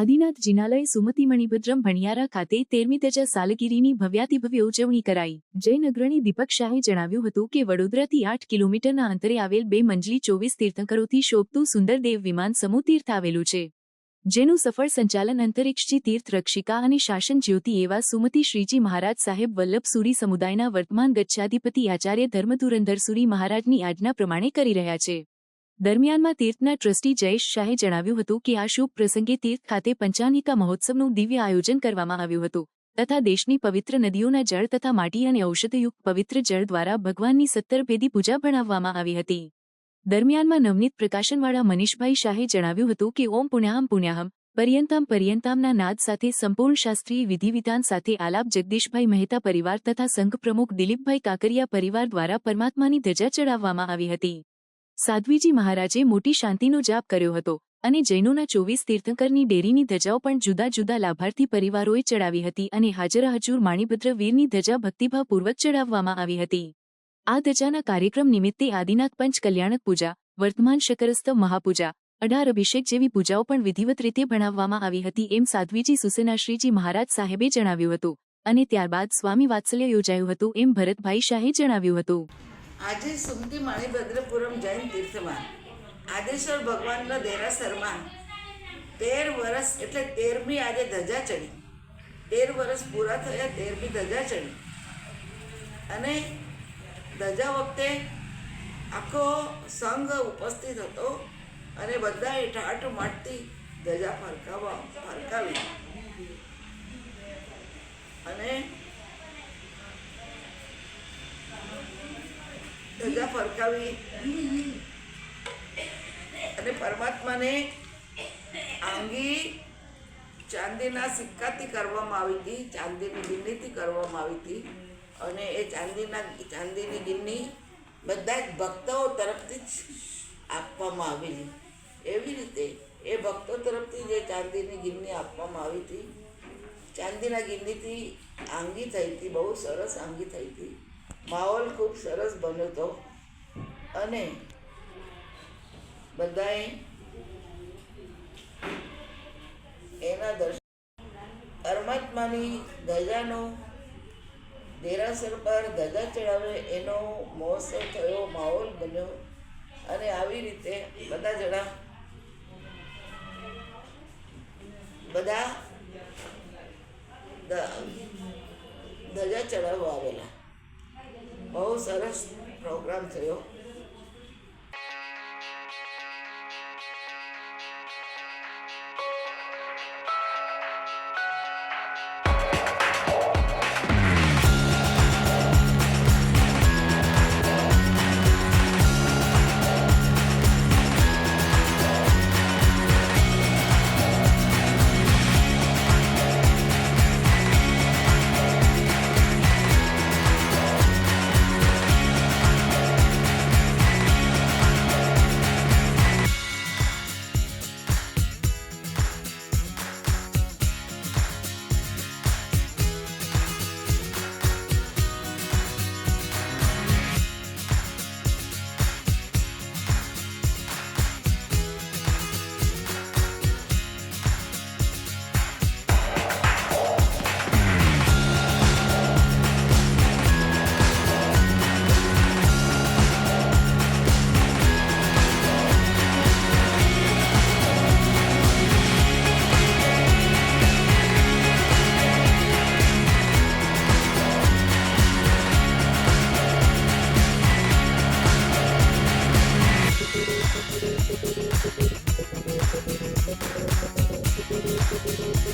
આદિનાથ જિનાલય સુમતિ મણિભદ્રમ ભણિયારા ખાતે તેરમી તેજા સાલગીરીની ભવ્યાતિભવ્ય ઉજવણી કરાઈ. જૈન અગ્રણી દીપક શાહે જણાવ્યું હતું કે વડોદરાથી આઠ કિલોમીટરના અંતરે આવેલ બે મંજલી ચોવીસ તીર્થંકરોથી શોભતું સુંદર દેવ વિમાન સમૂહ તીર્થ આવેલું છે. જેનું સફળ સંચાલન અંતરિક્ષજી તીર્થ રક્ષિકા અને શાસન જ્યોતિ એવા સુમતિ શ્રીજી મહારાજ સાહેબ વલ્લભ સુરી સમુદાયના વર્તમાન ગચ્છાધિપતિ આચાર્ય ધર્મધુરંધર સુરી મહારાજની આજ્ઞા પ્રમાણે કરી રહ્યા છે. દરમિયાનમાં તીર્થના ટ્રસ્ટી જયેશ શાહે જણાવ્યું હતું કે આ શુભ પ્રસંગે તીર્થ ખાતે પંચાનિકા મહોત્સવનું દિવ્ય આયોજન કરવામાં આવ્યું હતું, તથા દેશની પવિત્ર નદીઓના જળ તથા માટી અને ઔષધયુક્ત પવિત્ર જળ દ્વારા ભગવાનની સત્તર ભેદી પૂજા ભણાવવામાં આવી હતી. દરમિયાનમાં નવનીત પ્રકાશનવાળા મનીષભાઈ શાહે જણાવ્યું હતું કે ઓમ પુણ્યાહમ પુણ્યાહમ, પર્યંતામ પર્યંતામના નાદ સાથે સંપૂર્ણ શાસ્ત્રીય વિધિવિધાન સાથે આલાપ જગદીશભાઈ મહેતા પરિવાર તથા સંઘ પ્રમુખ દિલીપભાઈ કાકરિયા પરિવાર દ્વારા પરમાત્માની ધજા ચડાવવામાં આવી હતી. સાધ્વીજી મહારાજે મોટી શાંતિનો જાપ કર્યો હતો અને જૈનોના ચોવીસ તીર્થંકરની ડેરીની ધજાઓ પણ જુદા જુદા લાભાર્થી પરિવારોએ ચડાવી હતી અને હાજરા હજુર માણીભદ્ર વીરની ધજા ભક્તિભાવપૂર્વક ચડાવવામાં આવી હતી. આ ધજાના કાર્યક્રમ નિમિત્તે આદિનાથ પંચ કલ્યાણક પૂજા, વર્તમાન શકરસ્ત મહાપૂજા, અઢાર અભિષેક જેવી પૂજાઓ પણ વિધિવત રીતે ભણાવવામાં આવી હતી એમ સાધ્વીજી સુસેનાશ્રીજી મહારાજ સાહેબે જણાવ્યું હતું અને ત્યારબાદ સ્વામી વાત્સલ્ય યોજાયું હતું એમ ભરતભાઈ શાહે જણાવ્યું હતું. આજે સુમતી માણીભદ્રપુરમ જૈન તીર્થમાં. આદેશ્વર ભગવાનના દેરાસરમાં તેર વર્ષ એટલે તેરમી આજે ધજા ચડી તેર વર્ષ પૂરા થયા, તેરમી ધજા ચડી અને ધજા વખતે આખો સંઘ ઉપસ્થિત હતો અને બધાએ ઠાઠ માટતી ધજા ફરકાવવા ફરકાવી. અને ધજા ફરકાવી. અને પરમાત્માને આંગી ચાંદીના સિક્કાથી કરવામાં આવી હતી, ચાંદીની ગિન્નીથી કરવામાં આવી હતી. અને એ ચાંદીના, ચાંદીની ગિન્ની બધા જ ભક્તો તરફથી જ આપવામાં આવેલી. એવી રીતે એ ભક્તો તરફથી જે ચાંદીની ગિન્ની આપવામાં આવી હતી, ચાંદીના ગિન્નીથી આંગી થઈ હતી, બહુ સરસ આંગી થઈ હતી. માહોલ ખૂબ સરસ બન્યો હતો. અને બધાએ એના દર્શન પરમાત્માની ધજાનો દેરાસર પર ધજા ચડાવે એનો મહોત્સવ થયો, માહોલ બન્યો. અને આવી રીતે બધા જણા બધા ધજા ચડાવવા આવેલા. બહુ સરસ પ્રોગ્રામ થયો.